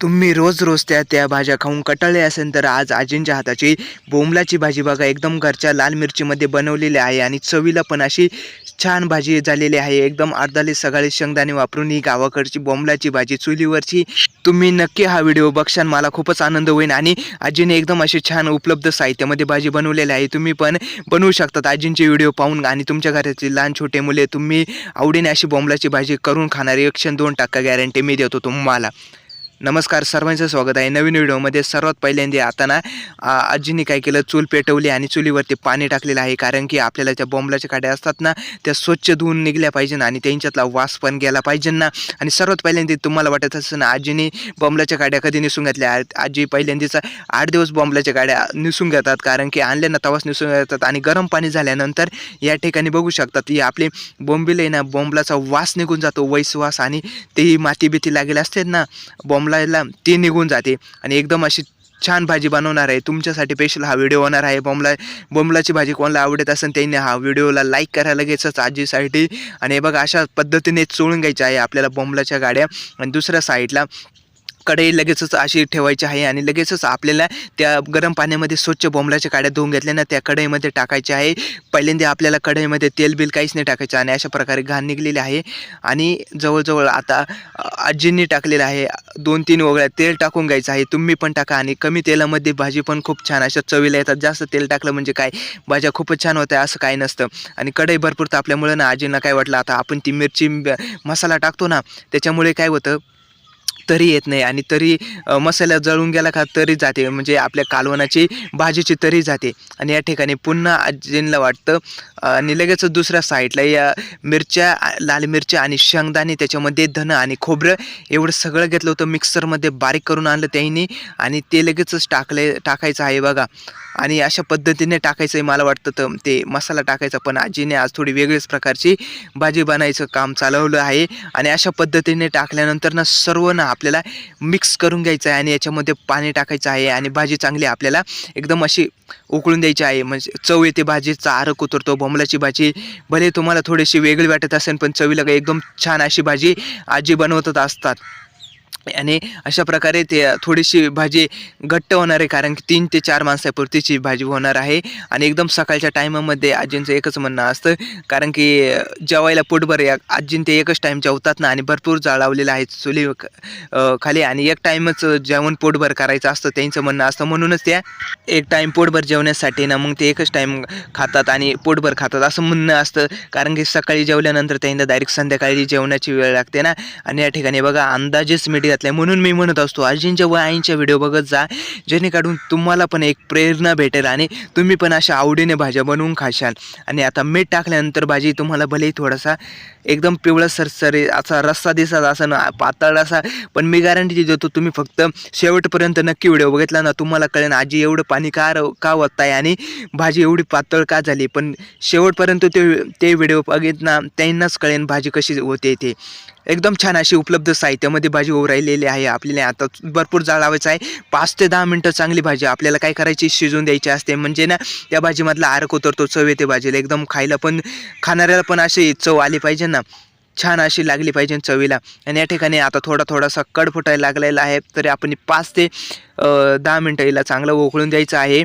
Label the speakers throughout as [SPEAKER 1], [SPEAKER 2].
[SPEAKER 1] तुम्ही रोज रोज त्या त्या भाज्या खाऊन कटाळले असेल तर आज आजींच्या हाताची बोंबलाची भाजी बघा एकदम घरच्या लाल मिरचीमध्ये बनवलेली आहे आणि चवीला पण अशी छान भाजी झालेली आहे. एकदम अर्धाले सकाळी शेंगदाणे वापरून ही गावाकडची बोंबलाची भाजी चुलीवरची. तुम्ही नक्की हा व्हिडिओ बघशान मला खूपच आनंद होईल आणि आजीने एकदम अशी छान उपलब्ध साहित्यामध्ये भाजी बनवलेली आहे. तुम्ही पण बनवू शकतात आजींचे व्हिडिओ पाहून आणि तुमच्या घरातली लहान छोटे मुले तुम्ही आवडीने अशी बोंबलाची भाजी करून खाणारी. एकशे दोन टक्का गॅरंटी मी देतो तुम्हाला. नमस्कार सर्वांचं स्वागत आहे. नवीन व्हिडिओमध्ये सर्वात पहिल्यांदा आता ना आजीने काय केलं? चूल पेटवली आणि चुलीवरती पाणी टाकलेलं आहे. कारण की आपल्याला त्या बोंबलाच्या काड्या असतात ना त्या स्वच्छ धुवून निघल्या पाहिजे आणि त्यांच्यातला वास पण गेला पाहिजे ना. आणि सर्वात पहिल्यांदा तुम्हाला वाटत असं ना आजीने बोंबलाच्या काड्या कधी निसून घातल्या? आजी पहिल्यांदाच आठ दिवस बोंबलाच्या काड्या निसून घेतात. कारण की आणल्या ना तवास निसून घेतात आणि गरम पाणी झाल्यानंतर या ठिकाणी बघू शकतात ही आपले बोंबील ना बोंबलाचा वास निघून जातो. वैसवास आणि तेही माती बिती लागेल असते ना बॉम्बलाला ती निघून जाते. आणि एकदम अशी छान भाजी बनवणार आहे. तुमच्यासाठी स्पेशल हा व्हिडिओ होणार आहे. बॉम्बला बॉम्बलाची भाजी कोणाला आवडत असेल त्यांनी हा व्हिडिओला लाईक करायला लगेचच आजीसाठी. आणि बघा अशा पद्धतीने चोळून घ्यायच्या आहे आपल्याला बॉम्बलाच्या गाड्या. आणि दुसऱ्या साईडला कढई लगेचच अशी ठेवायची आहे आणि लगेचच आपल्याला त्या गरम पाण्यामध्ये स्वच्छ बोंबलाच्या काड्या धुवून घेतल्यानं त्या कढईमध्ये टाकायच्या आहे. पहिल्यांदा आपल्याला कढईमध्ये तेल बिल काहीच नाही टाकायचं आणि अशा प्रकारे घाण निघलेली आहे. आणि जवळजवळ आता आजींनी टाकलेलं आहे दोन तीन वगळ्या तेल टाकून घ्यायचं आहे. तुम्ही पण टाका आणि कमी तेलामध्ये भाजी पण खूप छान अशा चवीला येतात. जास्त तेल टाकलं म्हणजे काय भाज्या खूपच छान होत्या असं काही नसतं. आणि कढई भरपूर तापल्यामुळे ना आजींना काय वाटलं आता आपण ती मिरची मसाला टाकतो ना त्याच्यामुळे काय होतं तरी येत नाही आणि तरी मसाला जळून गेला का तरी जाते. म्हणजे आपल्या कालवणाची भाजीची तरी जाते. आणि या ठिकाणी पुन्हा आजींना वाटतं आणि लगेच दुसऱ्या साईडला या मिरच्या लाल मिरच्या आणि शेंगदाणे त्याच्यामध्ये धनं आणि खोबरं एवढं सगळं घेतलं होतं. मिक्सरमध्ये बारीक करून आणलं त्यांनी आणि ते लगेचच टाकले टाकायचं आहे बघा. आणि अशा पद्धतीने टाकायचं आहे मला वाटतं तर ते मसाला टाकायचा. पण आजीने आज थोडी वेगळ्याच प्रकारची भाजी बनायचं काम चालवलं आहे. आणि अशा पद्धतीने टाकल्यानंतर ना सर्व ना आपल्याला मिक्स करून घ्यायचं आहे आणि याच्यामध्ये पाणी टाकायचं आहे आणि भाजी चांगली आपल्याला एकदम अशी उकळून द्यायची आहे. म्हणजे चव येते भाजीचा आरक उतरतो बोंबलाची भाजी. भले तुम्हाला थोडीशी वेगळी वाटत असेल पण चवीला काही एकदम छान अशी भाजी आजी बनवतच असतात. आणि अशा प्रकारे ते थोडीशी भाजी घट्ट होणार आहे कारण की तीन ते चार माणसापुरतीची भाजी होणार आहे. आणि एकदम सकाळच्या टायमामध्ये आजींचं एकच म्हणणं असतं कारण की जेवायला पोटभर या आजीं ते एकच टाईम जेवतात ना आणि भरपूर जाळ लावलेलं आहे चुली खाली. आणि एक टाईमच जेवण पोटभर करायचं असतं त्यांचं म्हणणं असतं. म्हणूनच त्या एक टाईम पोटभर जेवण्यासाठी ना मग ते एकच टाईम खातात आणि पोटभर खातात असं म्हणणं असतं. कारण की सकाळी जेवल्यानंतर त्यांना डायरेक्ट संध्याकाळी जेवणाची वेळ लागते ना. आणि या ठिकाणी बघा अंदाजेच मीठ म्हणून मी म्हणत असतो आजींच्या व आईंच्या व्हिडिओ बघत जा. जेणेकरून तुम्हाला पण एक प्रेरणा भेटेल आणि तुम्ही पण अशा आवडीने भाज्या बनवून खाशाल. आणि आता मीठ टाकल्यानंतर भाजी तुम्हाला भलेही थोडासा एकदम पिवळा सरसरी असा रस्सा दिसत असा ना पातळ असा पण मी गॅरंटी देतो तुम्ही फक्त शेवटपर्यंत नक्की व्हिडिओ बघितला ना तुम्हाला कळेल आजी एवढं पाणी का का आहे आणि भाजी एवढी पातळ का झाली. पण शेवटपर्यंत ते ते व्हिडिओ बघितला त्यांनाच कळेल भाजी कशी होते ते. एकदम छान अशी उपलब्ध साहित्यामध्ये भाजी होऊ राहिलेली आहे. आपल्याला आता भरपूर जाळ लावायचं आहे. पाच ते दहा मिनटं चांगली भाजी आपल्याला काय करायची? शिजून द्यायची असते. म्हणजे ना त्या भाजीमधला आरक उतरतो चव येते भाजीला. एकदम खायला पण खाणाऱ्याला पण अशी चव आली पाहिजे ना. छान अशी लागली पाहिजे चवीला. आणि या ठिकाणी आता थोडा थोडासा कड फुटायला लागलेला आहे. तरी आपण पाच ते दहा मिनटं हिला चांगलं उकळून द्यायचं आहे.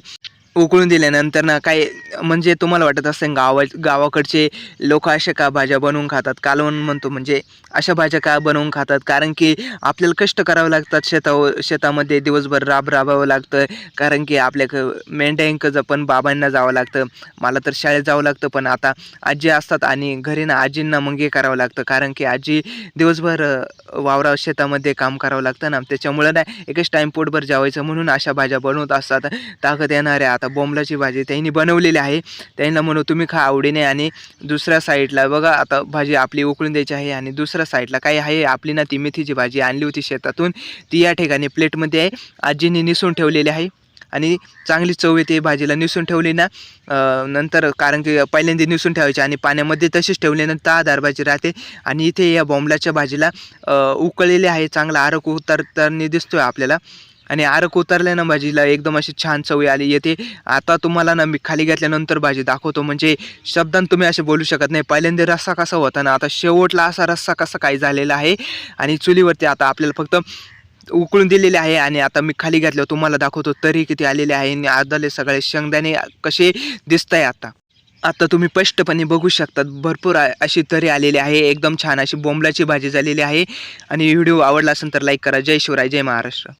[SPEAKER 1] उकळून दिल्यानंतर ना काय म्हणजे तुम्हाला वाटत असेल गावा गावाकडचे लोक अशा का भाज्या बनवून खातात? कालवण म्हणतो म्हणजे अशा भाज्या का बनवून खातात? कारण की आपल्याला कष्ट करावं लागतात शेतावर शेतामध्ये दिवसभर राब राबावं लागतं. कारण की आपल्या क- मेंढ्यांकचं पण बाबांना जावं लागतं. मला तर शाळेत जावं लागतं पण आता आजी असतात आणि घरी ना आजींना मग हे करावं लागतं. कारण की आजी दिवसभर वावराव वावरा शेतामध्ये काम करावं लागतं ना. त्याच्यामुळं ना एकच टाईम पोटभर जावायचं म्हणून अशा भाज्या बनवत असतात. ताकद येणाऱ्या आता आता बोंबलाची भाजी त्यांनी बनवलेली आहे. त्यांना म्हणू तुम्ही खा आवडीने आणि दुसऱ्या साईडला बघा आता भाजी आपली उकळून द्यायची आहे आणि दुसऱ्या साईडला काय आहे आपली ना ती मेथीची भाजी आणली होती शेतातून. ती या ठिकाणी प्लेटमध्ये आहे. आजीने निसून ठेवलेली आहे आणि चांगली चव येते भाजीला निसून ठेवली ना. नंतर कारण की पहिल्यांदा निसून ठेवायची आणि पाण्यामध्ये तशीच ठेवली ना तहादार भाजी राहते. आणि इथे या बॉम्बलाच्या भाजीला उकळलेली उकळलेले आहे चांगला आरक उतरताना दिसतोय आपल्याला. आणि आरक उतरले ना भाजीला एकदम अशी छान चवी आली. येते. आता तुम्हाला ना मी खाली घेतल्यानंतर भाजी दाखवतो. म्हणजे शब्दांत तुम्ही असे बोलू शकत नाही. पहिल्यांदा रस्सा कसा होता ना आता शेवटला असा रस्सा कसा काही झालेला आहे. आणि चुलीवरती आता आपल्याला फक्त उकळून दिलेले आहे. आणि आता मी खाली घातल्यावर तुम्हाला दाखवतो तरी किती आलेले आहे. आणि आदले सगळे शेंगदाणे कसे दिसत आहे आता. आता तुम्ही स्पष्टपणे बघू शकतात. भरपूर अशी तरी आलेली आहे. एकदम छान अशी बोंबलाची भाजी झालेली आहे. आणि व्हिडिओ आवडला असेल तर लाईक करा. जय शिवराय. जय महाराष्ट्र.